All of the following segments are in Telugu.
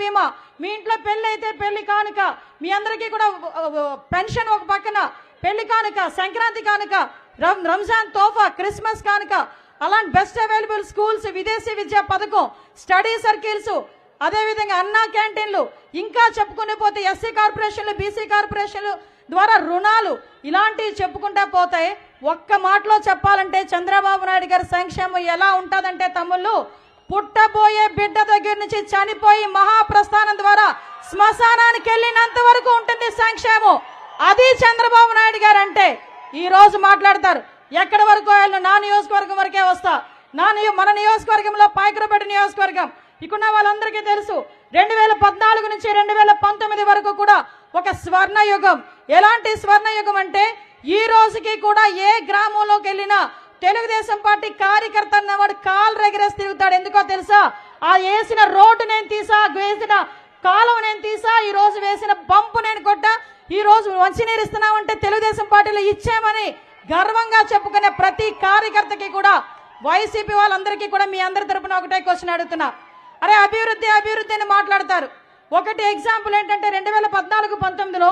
బీమా. మీ ఇంట్లో పెళ్ళి అయితే పెళ్ళి కానుక. మీ అందరికీ కూడా పెన్షన్ ఒక పక్కన. పెళ్ళి కానుక సంక్రాంతి కానుక రం రంజాన్ తోఫా క్రిస్మస్ కానుక. అలాంటి బెస్ట్ అవైలబుల్ స్కూల్స్ విదేశీ విద్యా పథకం స్టడీ సర్కిల్స్ అదేవిధంగా అన్నా క్యాంటీన్లు. ఇంకా చెప్పుకునే పోతే ఎస్సీ కార్పొరేషన్లు బీసీ కార్పొరేషన్లు ద్వారా రుణాలు ఇలాంటివి చెప్పుకుంటా పోతాయి. ఒక్క మాటలో చెప్పాలంటే చంద్రబాబు నాయుడు గారి సంక్షేమం ఎలా ఉంటుందంటే తమ్ముళ్ళు పుట్టబోయే బిడ్డ దగ్గర నుంచి చనిపోయి మహాప్రస్థానం ద్వారా శ్మశానానికి వెళ్ళినంత వరకు ఉంటుంది సంక్షేమం. అది చంద్రబాబు నాయుడు గారు అంటే ఈ రోజు మాట్లాడతారు. ఎక్కడి వరకు వెళ్ళిన? నా నియోజకవర్గం వరకే వస్తా. నా మన నియోజకవర్గంలో పాయకరపేట నియోజకవర్గం. ఇక్కడున్న వాళ్ళందరికీ తెలుసు. రెండు వేల పద్నాలుగు నుంచి రెండు వేల పంతొమ్మిది వరకు కూడా ఒక స్వర్ణయుగం. ఎలాంటి స్వర్ణ యుగం అంటే ఈ రోజుకి కూడా ఏ గ్రామంలోకి వెళ్ళినా తెలుగుదేశం పార్టీ కార్యకర్త అన్నవాడు కాలు రెగరేసి తిరుగుతాడు. ఎందుకో తెలుసా? ఆ వేసిన రోడ్డు నేను తీసా వేసిన కాలువ నేను తీసా ఈ రోజు వేసిన పంపు నేను కొట్టా ఈ రోజు మంచినీరు ఇస్తున్నామంటే తెలుగుదేశం పార్టీలో ఇచ్చామని గర్వంగా చెప్పుకునే ప్రతి కార్యకర్తకి కూడా వైసీపీ వాళ్ళందరికీ కూడా మీ అందరి తరపున ఒకటే క్వశ్చన్ అడుగుతున్నా. అరే అభివృద్ధి అభివృద్ధి అని మాట్లాడతారు. ఒకటి ఎగ్జాంపుల్ ఏంటంటే రెండు వేల పద్నాలుగు పంతొమ్మిదిలో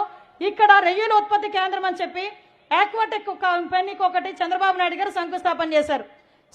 ఇక్కడ రొయ్యల ఉత్పత్తి కేంద్రం అని చెప్పి ఆక్వాటెక్ కంపెనీకి ఒకటి చంద్రబాబు నాయుడు గారు శంకుస్థాపన చేశారు.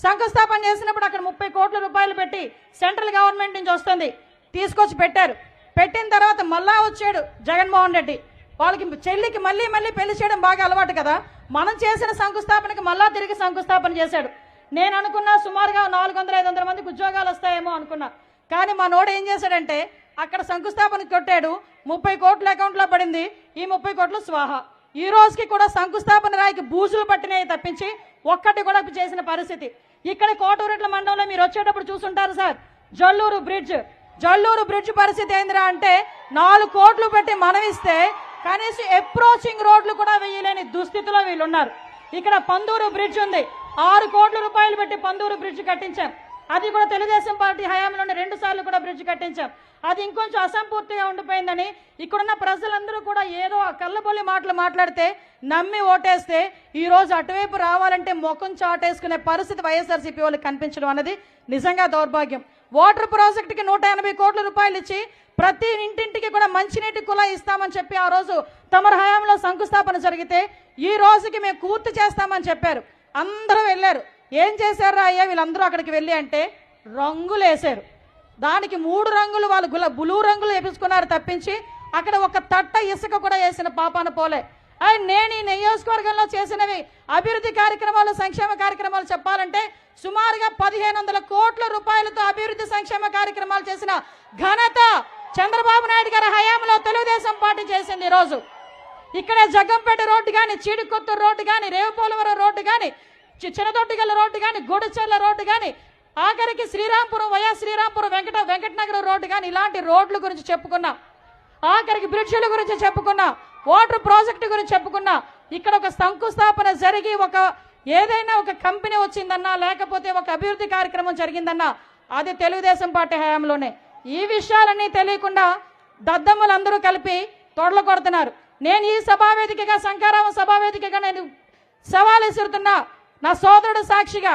శంకుస్థాపన చేసినప్పుడు అక్కడ ముప్పై కోట్ల రూపాయలు పెట్టి సెంట్రల్ గవర్నమెంట్ నుంచి వస్తుంది. తీసుకొచ్చి పెట్టారు. పెట్టిన తర్వాత మళ్ళా వచ్చాడు జగన్మోహన్ రెడ్డి. వాళ్ళకి చెల్లికి మళ్ళీ మళ్ళీ పెళ్ళి చేయడం బాగా అలవాటు కదా. మనం చేసిన శంకుస్థాపనకి మళ్ళా తిరిగి శంకుస్థాపన చేశాడు. నేను అనుకున్నా సుమారుగా నాలుగు వందల ఐదు వందల మందికి ఉద్యోగాలు వస్తాయేమో అనుకున్నా. కానీ మా నోడు ఏం చేశాడంటే అక్కడ శంకుస్థాపన కొట్టాడు. ముప్పై కోట్ల అకౌంట్లో పడింది. ఈ ముప్పై కోట్లు స్వాహ. ఈ రోజుకి కూడా శంకుస్థాపన రాయికి బూజులు పట్టినాయి తప్పించి ఒక్కటి కూడా చేసిన పరిస్థితి. ఇక్కడ కోటూరెట్ల మండలంలో మీరు వచ్చేటప్పుడు చూసుంటారు sir. Jalluru bridge. Jalluru bridge పరిస్థితి ఏందిరా అంటే నాలుగు కోట్లు పెట్టి మనమిస్తే కనీసం అప్రోచింగ్ రోడ్లు కూడా వేయలేని దుస్థితిలో వీళ్ళు ఉన్నారు ఇక్కడ పందూరు బ్రిడ్జ్ ఉంది. ఆరు కోట్ల రూపాయలు పెట్టి పందూరు బ్రిడ్జ్ కట్టించాం అది కూడా తెలుగుదేశం పార్టీ హయాంలోనే రెండు సార్లు కూడా బ్రిడ్జ్ కట్టించాం. అది ఇంకొంచెం అసంపూర్తిగా ఉండిపోయిందని ఇక్కడున్న ప్రజలందరూ కూడా ఏదో ఆ కళ్ళబొల్లి మాటలు మాట్లాడితే నమ్మి ఓటేస్తే ఈరోజు అటువైపు రావాలంటే ముఖం చాటేసుకునే పరిస్థితి వైఎస్ఆర్సీపీ వాళ్ళకి కనిపించడం అనేది నిజంగా దౌర్భాగ్యం. వాటర్ ప్రాజెక్టుకి నూట ఎనభై కోట్ల రూపాయలు ఇచ్చి ప్రతి ఇంటింటికి కూడా మంచినీటి కులా ఇస్తామని చెప్పి ఆ రోజు తమర హయాంలో శంకుస్థాపన జరిగితే ఈ రోజుకి మేము పూర్తి చేస్తామని చెప్పారు. అందరూ వెళ్ళారు. ఏం చేశారా అయ్యా వీళ్ళందరూ అక్కడికి వెళ్ళి అంటే రంగులు వేశారు దానికి మూడు రంగులు వాళ్ళు గుల బ్లూ రంగులు వేపించుకున్నారు తప్పించి అక్కడ ఒక తట్ట ఇసుక కూడా వేసిన పాపాన పోలే. అండ్ నేను ఈ నియోజకవర్గంలో చేసినవి అభివృద్ధి కార్యక్రమాలు సంక్షేమ కార్యక్రమాలు చెప్పాలంటే సుమారుగా పదిహేను వందల కోట్ల రూపాయలతో అభివృద్ధి సంక్షేమ కార్యక్రమాలు చేసిన ఘనత చంద్రబాబు నాయుడు గారి హయాంలో తెలుగుదేశం పార్టీ చేసింది ఈ రోజు ఇక్కడే జగ్గంపేట రోడ్డు కానీ చీడికొత్తూరు రోడ్డు కానీ రేవుపోలవరం రోడ్డు కానీ చి- చిన్నదొట్టిగల రోడ్డు కానీ గూడచెర్ల రోడ్డు కానీ ఆఖరికి శ్రీరాంపురం వయా శ్రీరాంపురం వెంకట వెంకటనగరం రోడ్డు కానీ ఇలాంటి రోడ్ల గురించి చెప్పుకున్నాం. ఆఖరికి బ్రిడ్జిల గురించి చెప్పుకున్నా. వాటర్ ప్రాజెక్టు గురించి చెప్పుకున్నా. ఇక్కడ ఒక శంకుస్థాపన జరిగి ఒక ఏదైనా ఒక కంపెనీ వచ్చిందన్నా లేకపోతే ఒక అభివృద్ధి కార్యక్రమం జరిగిందన్నా అది తెలుగుదేశం పార్టీ హయాంలోనే. ఈ విషయాలన్నీ తెలియకుండా దద్దమ్మలందరూ కలిపి తొడలు కొడుతున్నారు. నేను ఈ సభావేదికగా శంకారామ సభావేదికగా నేను సవాలు విసురుతున్నా నా సోదరుడు సాక్షిగా